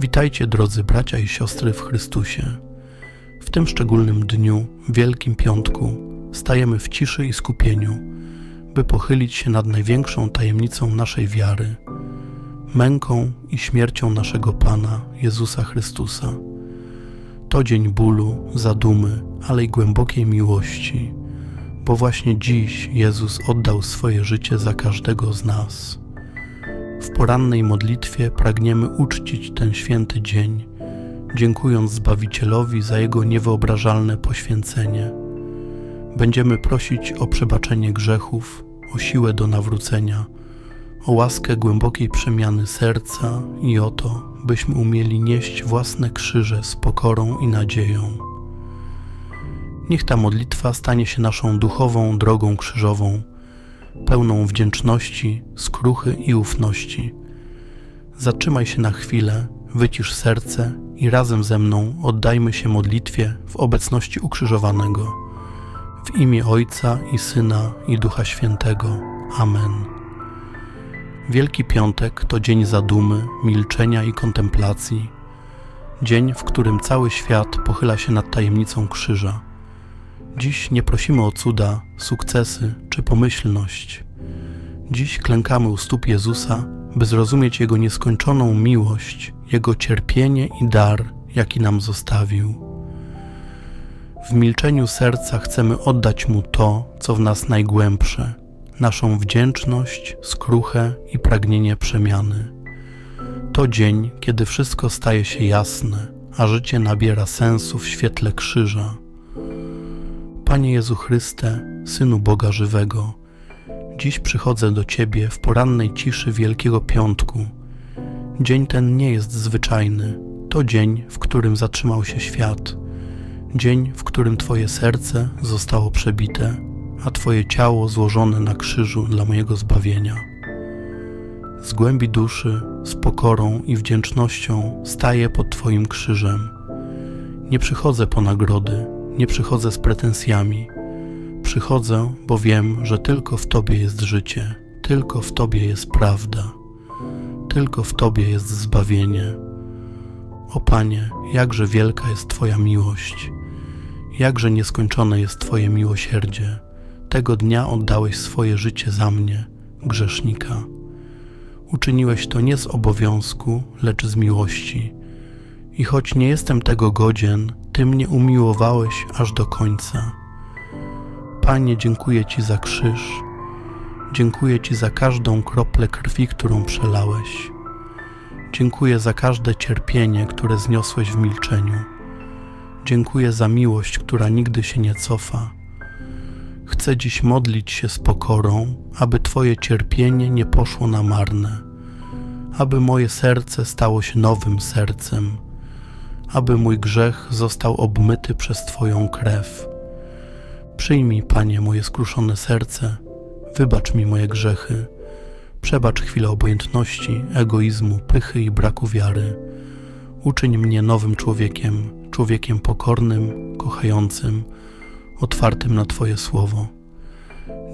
Witajcie drodzy bracia i siostry w Chrystusie. W tym szczególnym dniu, Wielkim Piątku, stajemy w ciszy i skupieniu, by pochylić się nad największą tajemnicą naszej wiary męką i śmiercią naszego Pana Jezusa Chrystusa. To dzień bólu, zadumy, ale i głębokiej miłości, bo właśnie dziś Jezus oddał swoje życie za każdego z nas. W porannej modlitwie pragniemy uczcić ten święty dzień, dziękując Zbawicielowi za Jego niewyobrażalne poświęcenie. Będziemy prosić o przebaczenie grzechów, o siłę do nawrócenia, o łaskę głębokiej przemiany serca i o to, byśmy umieli nieść własne krzyże z pokorą i nadzieją. Niech ta modlitwa stanie się naszą duchową drogą krzyżową, pełną wdzięczności, skruchy i ufności. Zatrzymaj się na chwilę, wycisz serce i razem ze mną oddajmy się modlitwie w obecności ukrzyżowanego. W imię Ojca i Syna i Ducha Świętego. Amen. Wielki Piątek to dzień zadumy, milczenia i kontemplacji. Dzień, w którym cały świat pochyla się nad tajemnicą krzyża. Dziś nie prosimy o cuda, sukcesy czy pomyślność. Dziś klękamy u stóp Jezusa, by zrozumieć Jego nieskończoną miłość, Jego cierpienie i dar, jaki nam zostawił. W milczeniu serca chcemy oddać Mu to, co w nas najgłębsze, naszą wdzięczność, skruchę i pragnienie przemiany. To dzień, kiedy wszystko staje się jasne, a życie nabiera sensu w świetle krzyża. Panie Jezu Chryste, Synu Boga Żywego, dziś przychodzę do Ciebie w porannej ciszy Wielkiego Piątku. Dzień ten nie jest zwyczajny, to dzień, w którym zatrzymał się świat, dzień, w którym Twoje serce zostało przebite, a Twoje ciało złożone na krzyżu dla mojego zbawienia. Z głębi duszy, z pokorą i wdzięcznością staję pod Twoim krzyżem. Nie przychodzę po nagrody, nie przychodzę z pretensjami. Przychodzę, bo wiem, że tylko w Tobie jest życie, tylko w Tobie jest prawda, tylko w Tobie jest zbawienie. O Panie, jakże wielka jest Twoja miłość, jakże nieskończone jest Twoje miłosierdzie. Tego dnia oddałeś swoje życie za mnie, grzesznika. Uczyniłeś to nie z obowiązku, lecz z miłości. I choć nie jestem tego godzien, Ty mnie umiłowałeś aż do końca. Panie, dziękuję Ci za krzyż. Dziękuję Ci za każdą kroplę krwi, którą przelałeś. Dziękuję za każde cierpienie, które zniosłeś w milczeniu. Dziękuję za miłość, która nigdy się nie cofa. Chcę dziś modlić się z pokorą, aby Twoje cierpienie nie poszło na marne, aby moje serce stało się nowym sercem, aby mój grzech został obmyty przez Twoją krew. Przyjmij, Panie, moje skruszone serce, wybacz mi moje grzechy, przebacz chwilę obojętności, egoizmu, pychy i braku wiary. Uczyń mnie nowym człowiekiem, człowiekiem pokornym, kochającym, otwartym na Twoje słowo.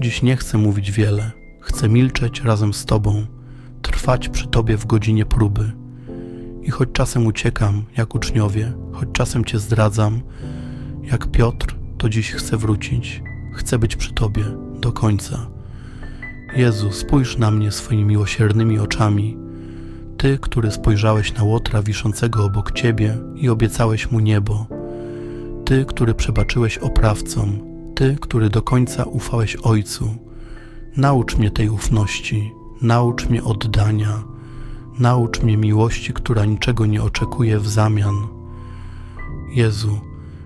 Dziś nie chcę mówić wiele, chcę milczeć razem z Tobą, trwać przy Tobie w godzinie próby. I choć czasem uciekam, jak uczniowie, choć czasem Cię zdradzam, jak Piotr, to dziś chcę wrócić, chcę być przy Tobie do końca. Jezu, spójrz na mnie swoimi miłosiernymi oczami. Ty, który spojrzałeś na łotra wiszącego obok Ciebie i obiecałeś mu niebo. Ty, który przebaczyłeś oprawcom, Ty, który do końca ufałeś Ojcu. Naucz mnie tej ufności, naucz mnie oddania, naucz mnie miłości, która niczego nie oczekuje w zamian. Jezu,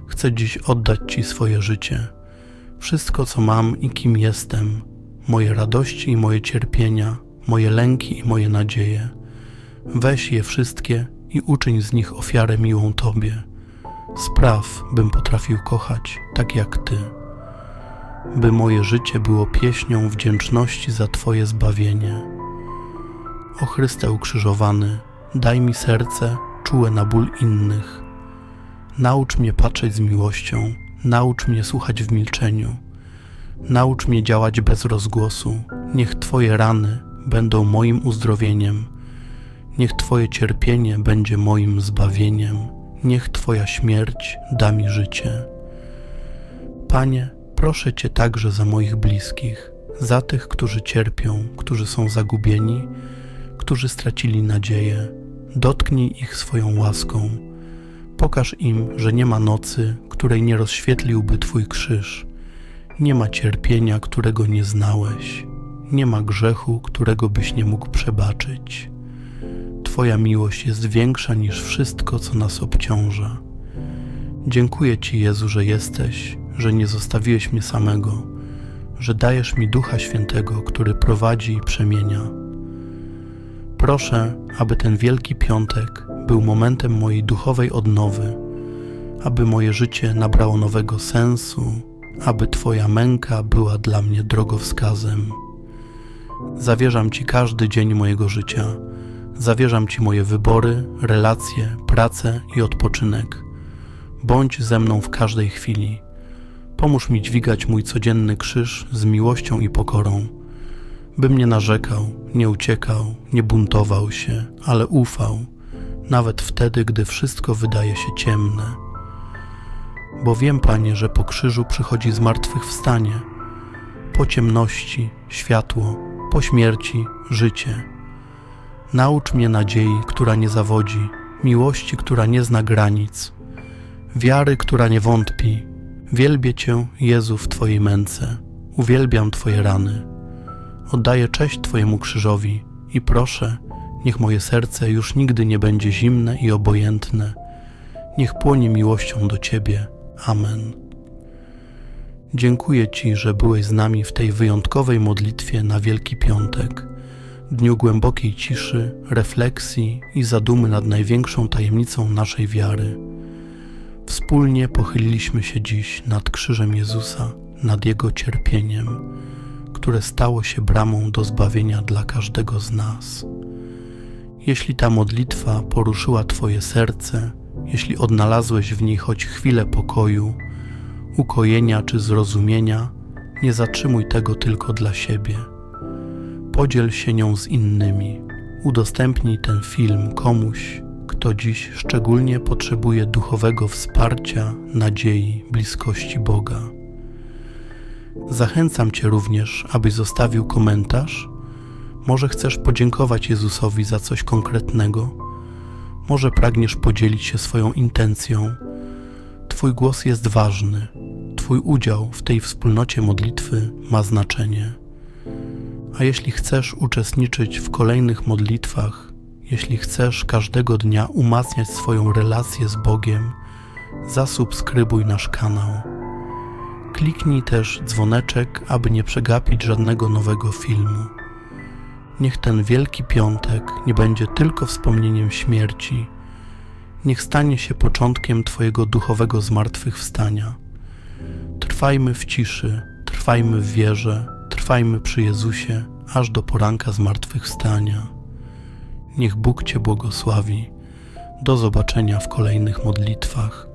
chcę dziś oddać Ci swoje życie, wszystko, co mam i kim jestem, moje radości i moje cierpienia, moje lęki i moje nadzieje. Weź je wszystkie i uczyń z nich ofiarę miłą Tobie. Spraw, bym potrafił kochać tak jak Ty, by moje życie było pieśnią wdzięczności za Twoje zbawienie. O Chryste ukrzyżowany, daj mi serce czułe na ból innych. Naucz mnie patrzeć z miłością, naucz mnie słuchać w milczeniu. Naucz mnie działać bez rozgłosu, niech Twoje rany będą moim uzdrowieniem. Niech Twoje cierpienie będzie moim zbawieniem, niech Twoja śmierć da mi życie. Panie, proszę Cię także za moich bliskich, za tych, którzy cierpią, którzy są zagubieni, którzy stracili nadzieję. Dotknij ich swoją łaską. Pokaż im, że nie ma nocy, której nie rozświetliłby Twój krzyż. Nie ma cierpienia, którego nie znałeś. Nie ma grzechu, którego byś nie mógł przebaczyć. Twoja miłość jest większa niż wszystko, co nas obciąża. Dziękuję Ci, Jezu, że jesteś, że nie zostawiłeś mnie samego, że dajesz mi Ducha Świętego, który prowadzi i przemienia. Proszę, aby ten Wielki Piątek był momentem mojej duchowej odnowy, aby moje życie nabrało nowego sensu, aby Twoja męka była dla mnie drogowskazem. Zawierzam Ci każdy dzień mojego życia. Zawierzam Ci moje wybory, relacje, pracę i odpoczynek. Bądź ze mną w każdej chwili. Pomóż mi dźwigać mój codzienny krzyż z miłością i pokorą, bym nie narzekał, nie uciekał, nie buntował się, ale ufał, nawet wtedy, gdy wszystko wydaje się ciemne. Bo wiem, Panie, że po krzyżu przychodzi zmartwychwstanie, po ciemności światło, po śmierci życie. Naucz mnie nadziei, która nie zawodzi, miłości, która nie zna granic, wiary, która nie wątpi. Wielbię Cię, Jezu, w Twojej męce, uwielbiam Twoje rany. Oddaję cześć Twojemu krzyżowi i proszę, niech moje serce już nigdy nie będzie zimne i obojętne. Niech płonie miłością do Ciebie. Amen. Dziękuję Ci, że byłeś z nami w tej wyjątkowej modlitwie na Wielki Piątek, dniu głębokiej ciszy, refleksji i zadumy nad największą tajemnicą naszej wiary. Wspólnie pochyliliśmy się dziś nad krzyżem Jezusa, nad Jego cierpieniem, które stało się bramą do zbawienia dla każdego z nas. Jeśli ta modlitwa poruszyła Twoje serce, jeśli odnalazłeś w niej choć chwilę pokoju, ukojenia czy zrozumienia, nie zatrzymuj tego tylko dla siebie. Podziel się nią z innymi. Udostępnij ten film komuś, kto dziś szczególnie potrzebuje duchowego wsparcia, nadziei, bliskości Boga. Zachęcam Cię również, abyś zostawił komentarz. Może chcesz podziękować Jezusowi za coś konkretnego, może pragniesz podzielić się swoją intencją. Twój głos jest ważny, Twój udział w tej wspólnocie modlitwy ma znaczenie. A jeśli chcesz uczestniczyć w kolejnych modlitwach, jeśli chcesz każdego dnia umacniać swoją relację z Bogiem, zasubskrybuj nasz kanał. Kliknij też dzwoneczek, aby nie przegapić żadnego nowego filmu. Niech ten Wielki Piątek nie będzie tylko wspomnieniem śmierci, niech stanie się początkiem Twojego duchowego zmartwychwstania. Trwajmy w ciszy, trwajmy w wierze, trwajmy przy Jezusie, aż do poranka zmartwychwstania. Niech Bóg Cię błogosławi. Do zobaczenia w kolejnych modlitwach.